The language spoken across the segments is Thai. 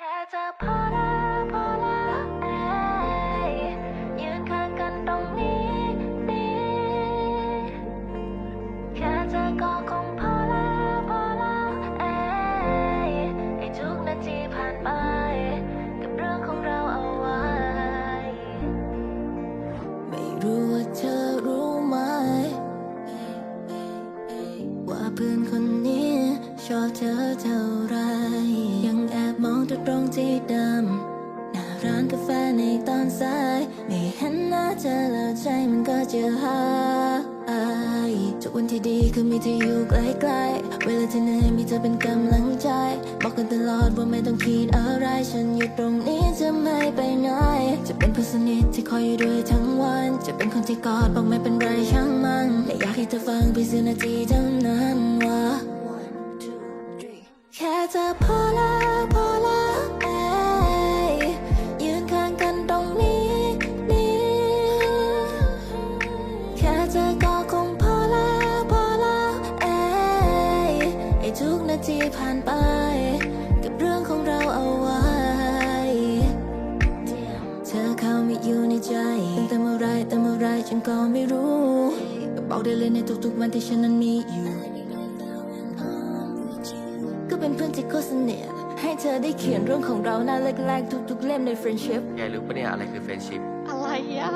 แค่เธอพอแล้วพอแล้วเอ้ยยืนข้างกันตรงนี้นี่แค่เธอก็คงพอแล้วพอแล้วเอ้ยให้ทุกนาทีผ่านไปกับเรื่องของเราเอาไว้ ไม่รู้ว่าเธอรู้ไหม ว่าเพื่อนคนนี้ชอบเธอเท่า แอบมองตัวตรงที่เดำหน้าร้านกาแฟในตอนสาย ไม่เห็นหน้าเธอแล้วใจมันก็จะหายทุกวันที่ดีคือมีเธออยู่ใกล้ๆ เวลาที่เหนื่อยมีเธอเป็นกำลังใจ บอกกันตลอดว่าไม่ต้องคิดอะไร ฉันอยู่ตรงนี้จะไม่ไปไหน จะเป็นเพื่อนสนิทที่คอยอยู่ด้วยทั้งวัน จะเป็นคนที่กอดบอกไม่เป็นไรช่างมันและอยากให้เธอฟังเพียงสินาทีเท่านั้นว่า ให้ทุกนาทีผ่านไป กับเรื่องของเราเอาไว้ เธอเข้ามาอยู่ในใจตั้งแต่เมื่อไรแต่เมื่อไรฉันก็ไม่รู้ก็บอกได้เลยในทุกๆวันที่ฉันนั้นมีอยู่ ก็เป็นเพื่อนที่โคตรสนิทให้เธอได้เขียนเรื่องของเราหน้าเล็กๆทุกๆเล่มใน friendship ยายรู้ปะเนี่ยอะไรคือเฟรนชิพอะไรอะ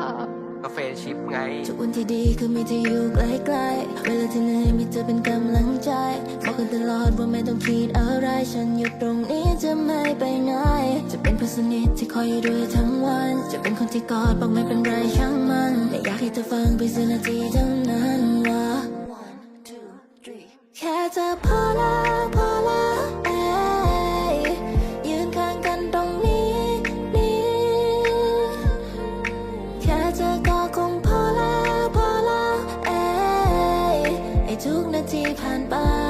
ก็เฟรนชิพไง ทุกวันที่ดีคือมีเธออยู่ใกล้ๆ เวลาที่เหนื่อยมีเธอเป็นกำลังใจ บอกกันตลอดว่าไม่ต้องคิดอะไร ฉันอยู่ตรงนี้จะไม่ไปไหน จะเป็นเพื่อนสนิทที่คอยอยู่ด้วยทั้งวัน จะเป็นคนที่กอดบอกไม่เป็นไรช่างมันแต่อยากให้เธอฟังเพียงสินาทีเท่านั้น ทุกนาทีผ่านไป